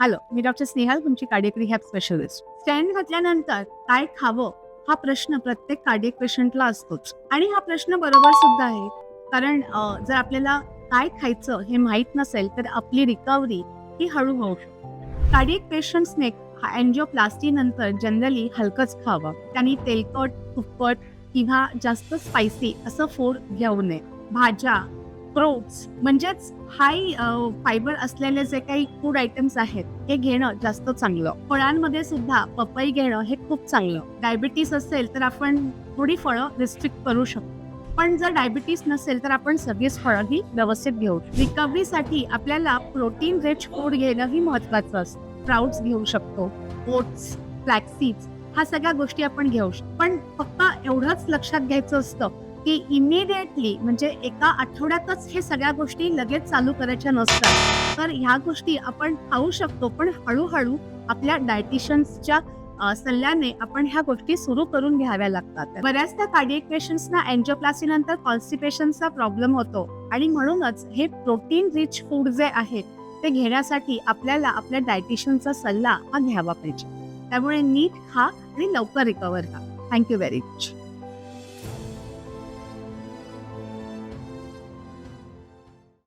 Hello मी doctor Snehal तुमची cardiac rehab specialist stand घातल्यानंतर काय खावं हा प्रश्न प्रत्येक कार्डियक पेशंटला असतोच. आणि हा प्रश्न बरोबर सुद्धा आहे. कारण जर आपल्याला काय खायचं हे माहीत नसेल तर आपली रिकव्हरी ही हळू होऊ शकते. कार्डियक पेशंट्सने अँजिओप्लास्टी नंतर जनरली हलकंच खावं. त्यांनी तेलकट तुप्पट किंवा जास्त स्पायसी असं फूड घेऊ नये. भाज्या क्रोट्स म्हणजेच हाय फायबर असलेले जे काही फूड आयटम्स आहेत हे घेणं जास्त चांगलं. फळांमध्ये सुद्धा पपई घेणं हे खूप चांगलं. डायबिटीस असेल तर आपण थोडी फळं रिस्ट्रिक्ट करू शकतो. पण जर डायबिटीस नसेल तर आपण सगळीच फळं ही व्यवस्थित घेऊ. रिकव्हरीसाठी आपल्याला प्रोटीन रिच फूड घेणं ही महत्वाचं असतं. स्प्राउट्स घेऊ शकतो ओट्स फ्लॅक्सीड्स ह्या सगळ्या गोष्टी आपण घेऊ शकतो. पण फक्त एवढंच लक्षात घ्यायचं असतं की इमिडिएटली म्हणजे एका आठवड्यातच हे सगळ्या गोष्टी लगेच चालू करायच्या नसतात. तर ह्या गोष्टी आपण खाऊ शकतो पण हळूहळू आपल्या डायटिशियन्सच्या सल्ल्याने आपण ह्या गोष्टी सुरू करून घ्याव्या लागतात. बऱ्याचदा कार्डिएक पेशंट्सना अँजिओप्लास्टी नंतर कॉन्स्टिपेशनचा प्रॉब्लेम होतो. आणि म्हणूनच हे प्रोटीन रिच फूड जे आहे ते घेण्यासाठी आपल्याला आपल्या डायटिशियनचा सल्ला हा घ्यावा पाहिजे. त्यामुळे नीट खा आणि लवकर रिकवर खा. Thank you very much